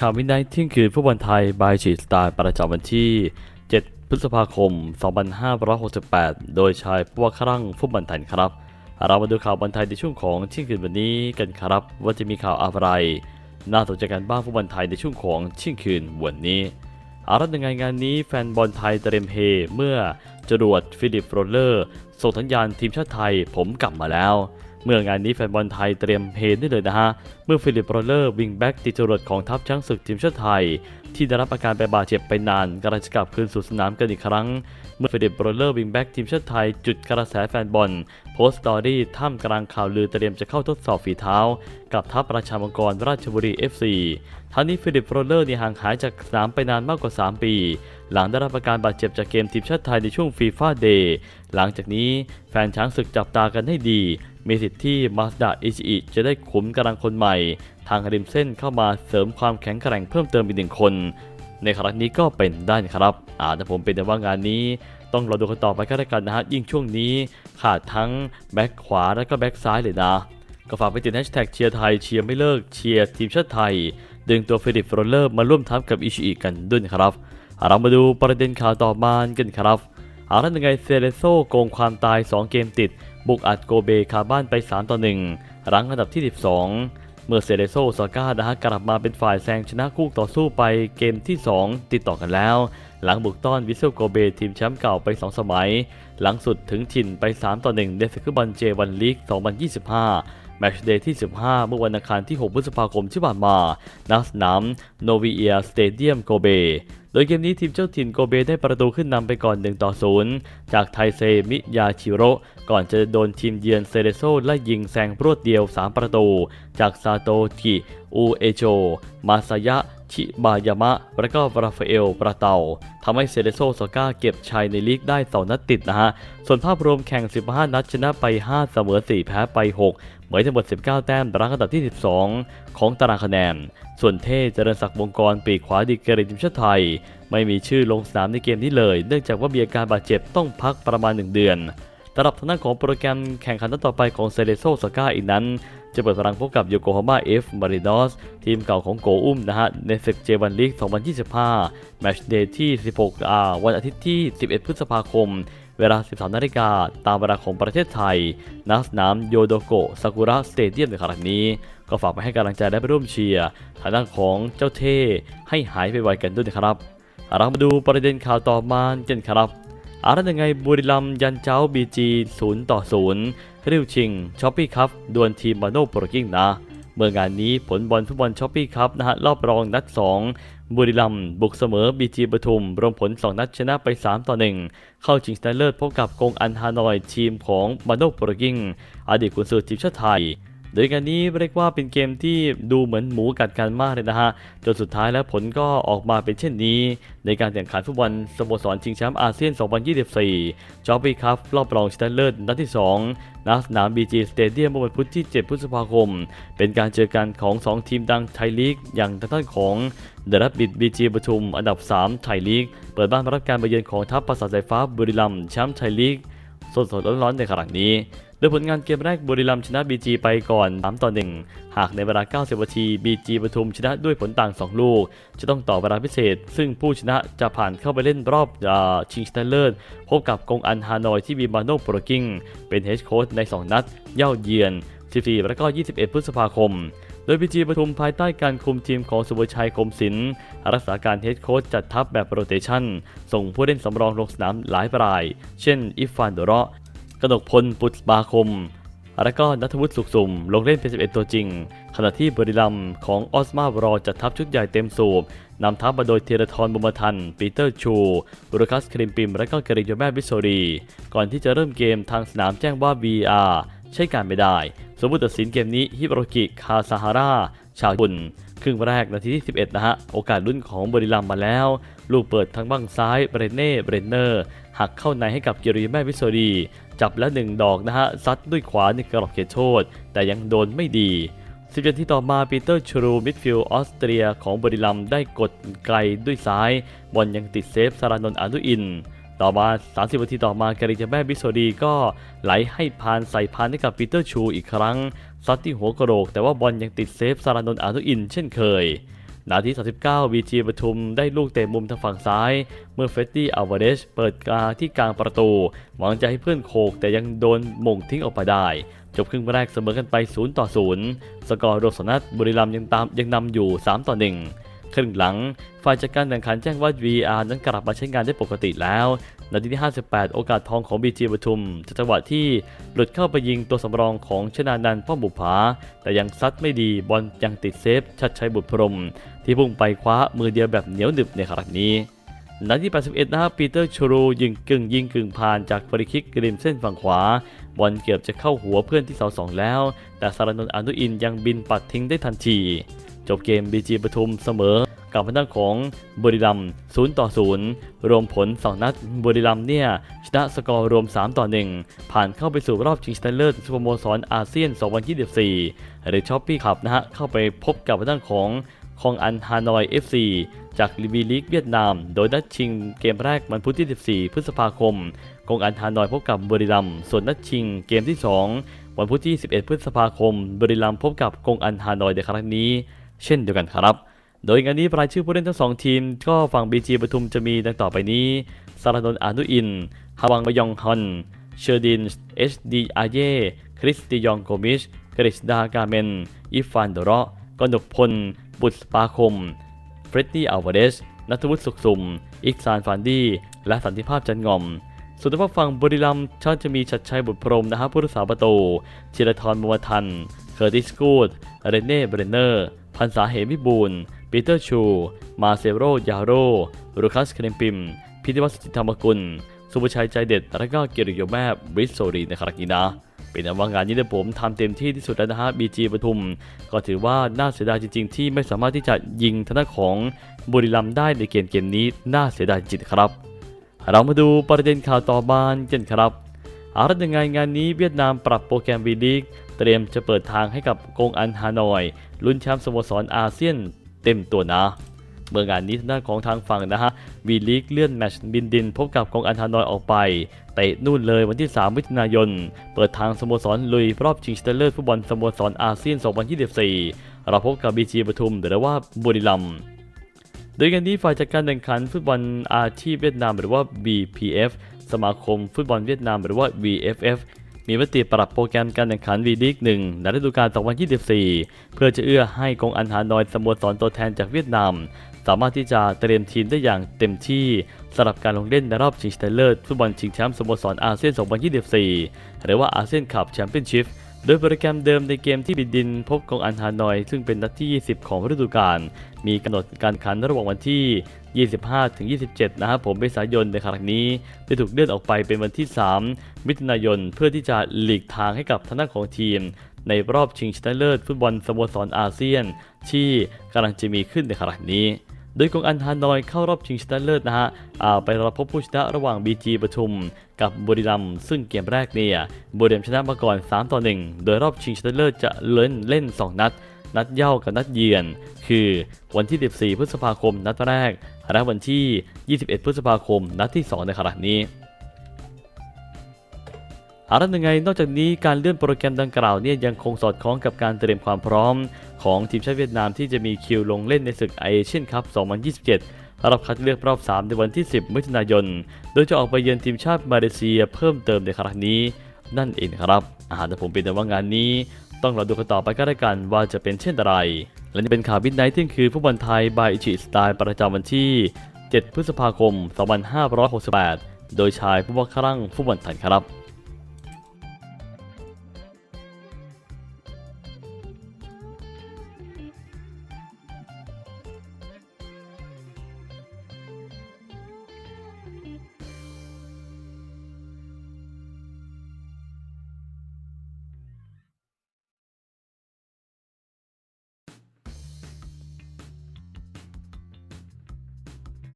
ข่าววินัยเที่ยงคืนฟุตบอลไทยบายฉีดสไตล์ประจำวันที่ 7 พฤษภาคม 2568 โดยชายผู้ว่าครั่งฟุตบอลไทยครับ เรามาดูข่าวบอลไทยในช่วงของเที่ยงคืนวันนี้กันครับ ว่าจะมีข่าวอะไร น่าสนใจกันบ้างฟุตบอลไทยในช่วงของเที่ยงคืนวันนี้อารัตยังไงงานนี้แฟนบอลไทยเตรียมเฮเมื่อจรวดฟิลิปโรเลอร์ส่งสัญญาณทีมชาติไทยผมกลับมาแล้ว เมื่องานนี้แฟนบอลไทยเตรียมเฮได้เลยนะฮะ เมื่อฟิลิปโรลเลอร์วิงแบ็กติดจรวดของทัพช้างศึกทีมชาติไทย ที่ได้รับอาการไปบาดเจ็บไปนานกำลังจะกลับคืนสู่สนามกันอีกครั้ง เมื่อฟิลิปโรลเลอร์วิงแบ็กทีมชาติไทยจุดกระแสแฟนบอล โพสต์สตอรี่ท่ามกลางข่าวลือเตรียมจะเข้าทดสอบฝีเท้า กับทัพประชามังกรราชบุรี FC ทั้งนี้ฟิลิปโรลเลอร์นี่ห่างหายจากสนามไปนานมากกว่า 3 ปี หลังได้รับอาการบาดเจ็บจากเกมทีมชาติไทยในช่วงฟีฟ่าเดย์หลังจากนี้แฟนช้างศึกจับตากันให้ดี มีสิทธิ์ที่มาสดาอิชิอิจะได้ขุมกำลังคนใหม่ ทางริมเส้นเข้ามาเสริมความแข็งแกร่งเพิ่มเติมอีกหนึ่งคน ในครั้งนี้ก็เป็นได้นะครับ อาแต่ผมเป็นแต่ว่างานนี้ ต้องรอดูกันต่อไปก็แล้วกันนะฮะ ยิ่งช่วงนี้ขาดทั้งแบ็คขวาและก็แบ็คซ้ายเลยนะก็ฝากไปติดแฮชแท็กเชียร์ไทยเชียร์ไม่เลิกเชียร์ทีมชาติไทย ดึงตัวเฟิลิปโรเลอร์มาร่วมทัพกับอิชิอิกันด้วยครับ เรามาดูประเด็นข่าวต่อมากันครับอาล่ะยังไงเซเลโซโกงความตาย 2 เกมติด บุกอัดโกเบคาบ้านไป 3 ต่อ 1 รั้งอันดับที่ 12 เมื่อเซเลโซซาก้านะฮะกลับมาเป็นฝ่ายแซงชนะคู่ต่อสู้ไปเกมที่ 2 ติดต่อกันแล้ว หลังบุกต้อนวิเซลโกเบทีมแชมป์เก่าไป 2 สมัย หลังสุดถึงถิ่นไป 3 ต่อ 1 ในศึกบอลเจวันลีก 2025แมชเดย์ที่ 15 เมื่อวันอังคารที่ 6 พฤษภาคมที่ผ่านมาณสนามโนวิเอียสเตเดียมโกเบ โดยเกมนี้ทีมเจ้าถิ่นโกเบได้ประตูขึ้นนำไปก่อน 1 ต่อ 0 จากไทเซมิยาชิโร่ ก่อนจะโดนทีมเยือนเซเรโซไล่ยิงแซงรวดเดียว 3 ประตู จากซาโตกิอูเอโจ มาซายะ ชิบายามะ และก็ราฟาเอลปราเตาทำให้เซเรโซโซก้าเก็บชัยในลีกได้2นัดติดนะฮะ ส่วนภาพรวมแข่ง 15 นัดชนะไป 5 เสมอ 4 แพ้ไป 6 เหมยทั้งหมด 19 แต้มรั้งอันดับที่ 12 ของตารางคะแนน ส่วนเท่เจริญศักดิ์วงกรปีกขวาดีกรีทีมชาติไทย ไม่มีชื่อลงสนามในเกมนี้เลย เนื่องจากว่ามีอาการบาดเจ็บต้องพักประมาณ 1 เดือน สำหรับทางด้านของโปรแกรมแข่งขันนัดต่อไปของเซเลโซสก้าอีกนั้น จะเปิดพลังพบกับโยโกฮาม่าเอฟมารินอสทีมเก่าของโกอุ้มนะฮะในศึกเจวันลีก 2025 แมตช์เดย์ที่ 16อ่าวันอาทิตย์ที่ 11 พฤษภาคม เวลา 13 นาฬิกาตามเวลาของประเทศไทยณสนามโยโดโกะซากุระสเตเดียมในครั้งนี้ ก็ฝากไปให้กำลังใจและไปร่วมเชียร์ทางด้านของเจ้าเท่ให้หายไปไวกันด้วยนะครับเรามาดูประเด็นข่าวต่อมากันครับ อารัยังไงบุรีรัมยันเจ้าบีจี0ต่อ0ริวชิงช้อปปี้ครับดวลทีมมาโนโปรกิ้งนะเมื่องานนี้ผลบอลฟุตบอลช้อปปี้ครับนะฮะรอบรองนัด 2 บุรีรัมย์บุกเสมอบีจีปทุม รวมผล 2 นัดชนะไป 3 ต่อ 1 เข้าชิงชนะเลิศพบกับกงอันฮานอยทีมของมาโนโปรกิ้งอดีตกุนซือทีมชาติไทย โดยการนี้เรียกว่าเป็นเกมที่ดูเหมือนหมูกัดกันมากเลยนะฮะ จนสุดท้ายแล้วผลก็ออกมาเป็นเช่นนี้ ในการแข่งขันฟุตบอลสโมสรชิงแชมป์อาเซียน 2024จอปปี้ครับรอบรองชนะเลิศนัดที่ 2ณสนาม BG Stadium เมื่อวันพุธที่ 7 พฤษภาคม เป็นการเจอกันของ 2 ทีมดังไทยลีก อย่างทางด้านของเดอะรับบิดบีจีปทุมอันดับ 3 ไทยลีก เปิดบ้านรับการมาเยือนของทัพปราสาทสายฟ้าบุรีรัมย์แชมป์ไทยลีกสดๆร้อนๆในครั้งนี้ โดยผลงานเกมแรกบุรีรัมย์ชนะ BG ไปก่อน 3 ต่อ 1 หากในเวลา 90 นาที BG ปทุมชนะด้วยผลต่าง 2 ลูก จะต้องต่อเวลาพิเศษ ซึ่งผู้ชนะจะผ่านเข้าไปเล่นรอบอาชิงชนะเลิศพบกับกงอันฮานอยที่มีมาโนโปรกิงเป็นเฮดโค้ชใน 2 นัด เย่าเยือน 14 และก็ 21 พฤษภาคมโดยพีจีปทุมภายใต้การคุมทีมของสุภชัยคมศิลป์รักษาการเฮดโค้ชจัดทัพแบบโรเตชันส่งผู้เล่นสำรองลงสนามหลายราย เช่น อิฟฟานโดระ กนกพลปุตบาคม และก็นัทวุฒิสุขสุ่มลงเล่นเป็น 11 ตัวจริง ขณะที่บริลัมของออสมารอจัดทัพชุดใหญ่เต็มสูบนำทัพมาโดยเทเลทรบุมทัน ปีเตอร์ชู บุรคัสคริมปิม และก็เกริโยแมบิโซรี ก่อนที่จะเริ่มเกมทางสนามแจ้งว่า VR ใช้การไม่ได้ สมมติตัดสินเกมนี้ฮิบโรกิ คาซาฮาร่าชาวญี่ปุ่นครึ่งแรกนาทีที่ 11 นะฮะ โอกาสลุ้นของบริลัมมาแล้ว ลูกเปิดทางบ้างซ้าย เบรเน่ เบรนเนอร์ หักเข้าในให้กับเกริแมบิโซรี จับแล้วหนึ่งดอกนะฮะซัดด้วยขวาในกรอบเขตโทษ แต่ยังโดนไม่ดีสิบนาทีต่อมาปีเตอร์ชรูมิดฟิลด์ออสเตรียของบริลัมได้กดไกลด้วยซ้าย บอลยังติดเซฟสารานนท์อนุอิน ต่อมา 30นาทีต่อมาการิจาแม่บิโซดีก็ไหลให้พานใส่พานให้กับปีเตอร์ชูอีกครั้งซัดที่หัวกระโหลกแต่ว่าบอลยังติดเซฟสารานนท์อนุอิน เช่นเคย นาที 39วีจีปทุมได้ลูกเตะมุมทางฝั่งซ้าย เมื่อเฟตตี้อัลวาเดชเปิดกาที่กลางประตู หวังจะให้เพื่อนโขกแต่ยังโดนม่งทิ้งออกไปได้ จบครึ่งแรกเสมอกันไป 0 ต่อ 0 สกอร์รวมสนัดบุรีรัมย์ยังตามยังนำอยู่ 3 ต่อ 1 ครึ่งหลัง ฝ่ายจัดการแข่งขันแจ้งว่า VR นั้นกลับมาใช้งานได้ปกติแล้ว นาทีที่ 58 โอกาสทองของบีจีปทุมจ,จังหวะที่หลุดเข้าไปยิงตัวสำรองของชนานันท์ป้อมบุภา แต่ยังซัดไม่ดีบอลยังติดเซฟ ชัดชัยบุตรพรม ที่พุ่งไปคว้ามือเดียวแบบเหนียวหนึบในครั้งนี้นาที 81 นะครับปีเตอร์ชูรูยิงกึ่งยิงกึ่งผ่านจากฟรีคิกริมเส้นฝั่งขวา บอลเกือบจะเข้าหัวเพื่อนที่เสาสองแล้ว แต่สารนนท์อนุอินยังบินปัดทิ้งได้ทันที จบเกมบีจีปทุมเสมอ กับทางด้านของบุรีรัมย์0ต่อ0รวมผล 2 นัดบุรีรัมย์เนี่ยชนะสกอร์รวม 3 ต่อ 1 ผ่านเข้าไปสู่รอบชิงชนะเลิศสโมสรอาเซียน 2024 หรือช้อปปี้ขับนะฮะเข้าไปพบกับทางด้านของคองอันฮานอย FC จากลีวีลีกเวียดนาม โดยนัดชิงเกมแรกวันพุธที่ 14 พฤษภาคมกองอันฮานอยพบกับบุรีรัมย์ส่วนนัดชิงเกมที่ 2 วันพุธที่ 11 พฤษภาคมบุรีรัมย์พบกับกองอันฮานอยในครั้งนี้ เช่นเดียวกันครับ โดยงานนี้รายชื่อผู้เล่นทั้งสองทีม ก็ฝั่ง BG ปทุมจะมีดังต่อไปนี้ สารนนอานุอินฮาวังบยองฮอน เชอร์ดินเอชดีอาเย่ คริสติยองโกมิชกฤษดากาเมน อิฟานโดระกนกพล บุตรปาคม เฟรดดี้อัลวาเดส นัทวุฒิสุขสุม อิกซานฟานดี้ และสันติภาพจันงอมส่วนทางฝั่งบุรีรัมย์ชาติจะมีชัดชัยบุตรพรมนะฮะผู้รักษาประตูจิรทรบุญทัน เคอร์ติสกูดเรเน่ เบรนเนอร์ พันษาเหมิบูล ปีเตอร์ชู มาเซโรยาโรลูคัสเครมปิม พิธิวัฒน์สุจิตธรรมกุล สุภชัยใจเด็ด และก็เกียรติโยแม่บริสโซรีในครั้งนี้นะเป็นอันว่างานนี้เนี่ยผมทำเต็มที่ที่สุดแล้วนะฮะบีจีปทุม ก็ถือว่าน่าเสียดายจริง ๆ ที่ไม่สามารถที่จะยิงทางด้าของบุรีรัมย์ได้ในเกมเกมนี้น่าเสียดายจริงครับ เรามาดูประเด็นข่าวต่อบ้านกันครับอารัตยังไงงานนี้เวียดนามปรับโปรแกรมวีลีกเตรียมจะเปิดทางให้กับกงอันฮานอย ลุ้นแชมป์สโมสรอาเซียน เต็มตัวนะเมื่องานนี้ทางด้านของทางฝั่งนะฮะวีลีกเลื่อนแมชบินดินพบกับกองอันฮานอยออกไปเตะนู่นเลยวันที่ 3 มิถุนายน เปิดทางสโมสรลุยรอบชิงชนะเลิศฟุตบอลสโมสรอาเซียน 2024 เราพบกับบีจีปทุมหรือว่าบุรีรัมย์โดยกันนี้ฝ่ายจัดการแข่งขันฟุตบอลอาชีพเวียดนามหรือว่า BPF สมาคมฟุตบอลเวียดนามหรือว่า VFF มีมติปรับโปรแกรมการแข่งขันวีดีกหนึ่งในฤดูกาล 2024 เพื่อจะเอื้อให้กองอันหานอยสโมสรตัวแทนจากเวียดนาม สามารถที่จะเตรียมทีมได้อย่างเต็มที่สำหรับการลงเล่นในรอบชิงชนะเลิศฟุตบอลชิงแชมป์สโมสรอาเซียน 2024 หรือว่าอาเซียนคัพแชมเปี้ยนชิพ โดยโปรแกรมเดิมในเกมที่บินดินพบกองอันฮานอย ซึ่งเป็นนัดที่ 20 ของฤดูกาล มีกำหนดการขันระหว่างวันที่ 25-27 นะครับผมเมษายนในครั้งนี้ได้ถูกเลื่อนออกไปเป็นวันที่ 3 มิถุนายน เพื่อที่จะหลีกทางให้กับทางด้านของทีม ในรอบชิงชนะเลิศฟุตบอลสโมสรอาเซียน ที่กำลังจะมีขึ้นในครั้งนี้ โดยกองอันฮานอยเข้ารอบชิงชนะเลิศนะฮะไปรับพบผู้ชนะระหว่าง BG ปทุม กับบุรีรัมย์ซึ่งเกมแรกเนี่ยบุรีรัมย์ชนะมาก่อน 3 ต่อ 1 โดยรอบชิงชนะเลิศจะเล่นเล่น 2 นัด นัดเย่ากับนัดเยือน คือวันที่ 14 พฤษภาคมนัดแรก และวันที่ 21 พฤษภาคมนัดที่ 2 ในขณะนี้ อารันยังไงนอกจากนี้การเลื่อนโปรแกรมดังกล่าวเนี่ยยังคงสอดคล้องกับการเตรียมความพร้อม ของทีมชาติเวียดนามที่จะมีคิวลงเล่นในศึกไอเอเชียนคัพ 2027รอบคัดเลือกรอบ 3 ในวันที่ 10 มิถุนายน โดยจะออกไปเยือนทีมชาติมาเลเซียเพิ่มเติมในครั้งนี้ นั่นเองครับอาหารแต่ผมเป็นแต่ว่างานนี้ ต้องรอดูกันต่อไปก็ได้กันว่าจะเป็นเช่นไร และนี่เป็นข่าวบิดไนท์ที่คือฟุตบอลไทยบายอิชิสไตล์ประจำวันที่ 7 พฤษภาคม 2568 โดยชายผู้ว่าครั่งฟุตบอลไทยครับ